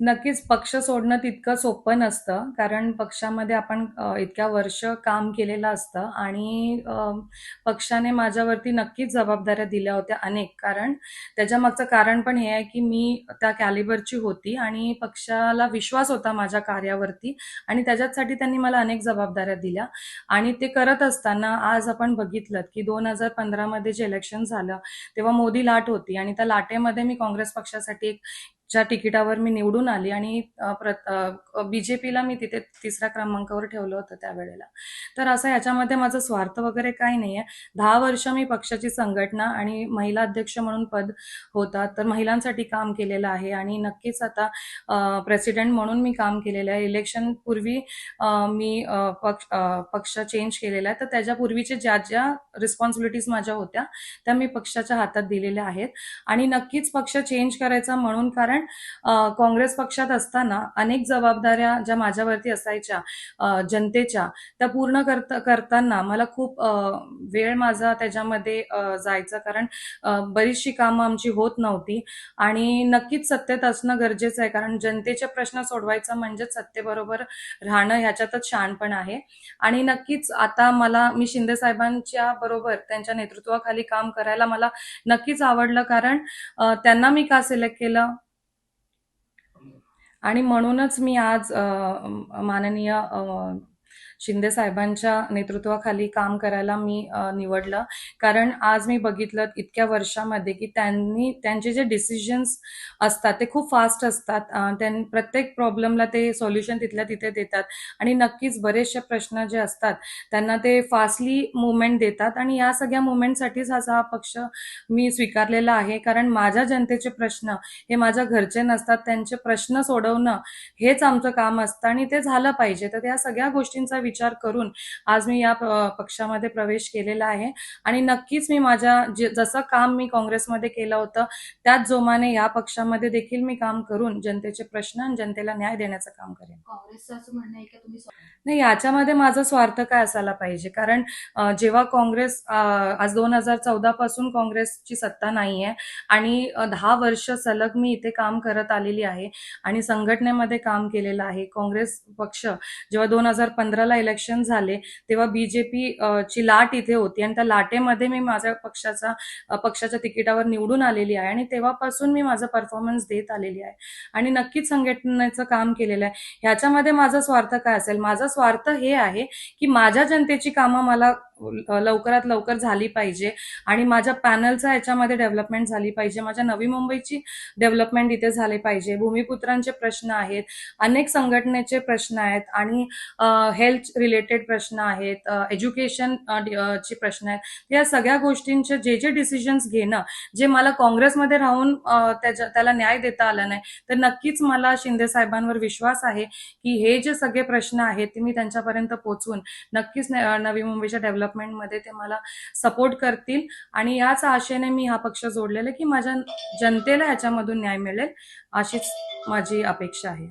नक्कीच पक्ष सोडणं तितकं सोपं नसतं. कारण पक्षामध्ये आपण इतक्या वर्ष काम केलेलं असतं आणि पक्षाने माझ्यावरती नक्कीच जबाबदाऱ्या दिल्या होत्या अनेक. कारण त्याच्यामागचं कारण पण हे आहे की मी त्या कॅलिबरची होती आणि पक्षाला विश्वास होता माझ्या कार्यावरती आणि त्याच्यासाठी त्यांनी मला अनेक जबाबदाऱ्या दिल्या. आणि ते करत असताना आज आपण बघितलं की दोन हजार पंधरामध्ये जे इलेक्शन झालं तेव्हा मोदी लाट होती आणि त्या लाटेमध्ये मी काँग्रेस पक्षासाठी एक च्या तिकिटावर मी निवडून आली आणि बीजेपीला मी तिथे तिसऱ्या क्रमांकावर ठेवलं होतं त्यावेळेला. तर असं याच्यामध्ये माझं स्वार्थ वगैरे काही नाही आहे दहा वर्ष मी पक्षाची संघटना आणि महिला अध्यक्ष म्हणून पद होता तर महिलांसाठी काम केलेलं आहे आणि नक्कीच आता प्रेसिडेंट म्हणून मी काम केलेलं आहे. इलेक्शन पूर्वी मी पक्ष पक्ष चेंज केलेला आहे. तर त्याच्यापूर्वीचे ज्या ज्या रिस्पॉन्सिबिलिटीज माझ्या होत्या त्या मी पक्षाच्या हातात दिलेल्या आहेत. आणि नक्कीच पक्ष चेंज करायचा म्हणून कारण कारण काँग्रेस पक्षात असताना अनेक जबाबदाऱ्या ज्या माझ्यावरती असायच्या जनतेच्या त्या पूर्ण करता करताना मला खूप वेळ माझा त्याच्यामध्ये जायचा. कारण बरीचशी कामं आमची होत नव्हती आणि नक्कीच सत्तेत असणं गरजेचं आहे. कारण जनतेचे प्रश्न सोडवायचा म्हणजेच सत्तेबरोबर राहणं ह्याच्यातच शहाणपण आहे. आणि नक्कीच आता मला मी शिंदे साहेबांच्या बरोबर त्यांच्या नेतृत्वाखाली काम करायला मला नक्कीच आवडलं. कारण त्यांना मी का सिलेक्ट केलं? आणि म्हणूनच मी आज माननीय शिंदे साहेबांच्या नेतृत्वाखाली काम करायला मी निवडलं. कारण आज मी बघितलं इतक्या वर्षामध्ये की त्यांनी त्यांचे जे डिसिजन्स असतात ते खूप फास्ट असतात. त्यां प्रत्येक प्रॉब्लेमला ते सोल्युशन तिथल्या तिथे देतात. आणि नक्कीच बरेचसे प्रश्न जे असतात त्यांना ते फास्टली मुवमेंट देतात. आणि या सगळ्या मुवमेंटसाठीच असा हा पक्ष मी स्वीकारलेला आहे. कारण माझ्या जनतेचे प्रश्न हे माझ्या घरचे नसतात. त्यांचे प्रश्न सोडवणं हेच आमचं काम असतं. आणि ते झालं पाहिजे. तर त्या सगळ्या गोष्टींचा विचार करून आज मी या पक्षामध्ये प्रवेश केलेला आहे. आणि नक्कीच मी माझ्या जे जसं काम मी काँग्रेसमध्ये केलं होतं त्याच जोमाने या पक्षामध्ये देखील मी काम करून जनतेचे प्रश्न आणि जनतेला न्याय देण्याचं काम करेन. काँग्रेसचं असं म्हणणं आहे की तुम्ही स्व- नाही याच्यामध्ये माझा स्वार्थ काय असायला पाहिजे? कारण जेव्हा काँग्रेस आज दोन हजार चौदा पासून काँग्रेसची सत्ता नाही आहे आणि दहा वर्ष सलग मी इथे काम करत आलेली आहे आणि संघटनेमध्ये काम केलेलं आहे काँग्रेस पक्ष जेव्हा दोन हजार पंधराला इलेक्शन झाले तेव्हा बीजेपी ची लाट इथे होती. आणि त्या लाटेमध्ये मी माझ्या पक्षाचा पक्षाच्या तिकिटावर निवडून आलेली आहे. आणि तेव्हापासून मी माझा परफॉर्मन्स देत आलेली आहे. आणि नक्कीच संघटनेचं काम केलेलं आहे. ह्याच्यामध्ये माझा स्वार्थ काय असेल? माझा स्वार्थ हे आहे की माझ्या जनतेची कामं मला लवकरात लवकर झाली पाहिजे. आणि माझ्या पॅनलचा याच्यामध्ये डेव्हलपमेंट झाली पाहिजे. माझ्या नवी मुंबईची डेव्हलपमेंट इथे झाली पाहिजे. भूमिपुत्रांचे प्रश्न आहेत अनेक संघटनेचे प्रश्न आहेत आणि हेल्थ रिलेटेड प्रश्न आहेत एज्युकेशन चे प्रश्न आहेत. या सगळ्या गोष्टींचे जे जे डिसिजन्स घेणं जे मला काँग्रेसमध्ये राहून त्याच्या त्याला न्याय देता आला नाही तर नक्कीच मला शिंदे साहेबांवर विश्वास आहे की हे जे सगळे प्रश्न आहेत ते मी त्यांच्यापर्यंत पोहोचवून नक्कीच नवी मुंबईच्या डेव्हलप डेव्हलपमेंटमध्ये ते मला सपोर्ट करतील. आणि याच आशेने मी हा पक्ष जोडलेला की माझ्या जनतेला याच्यामधून न्याय मिळेल अशीच माझी अपेक्षा आहे.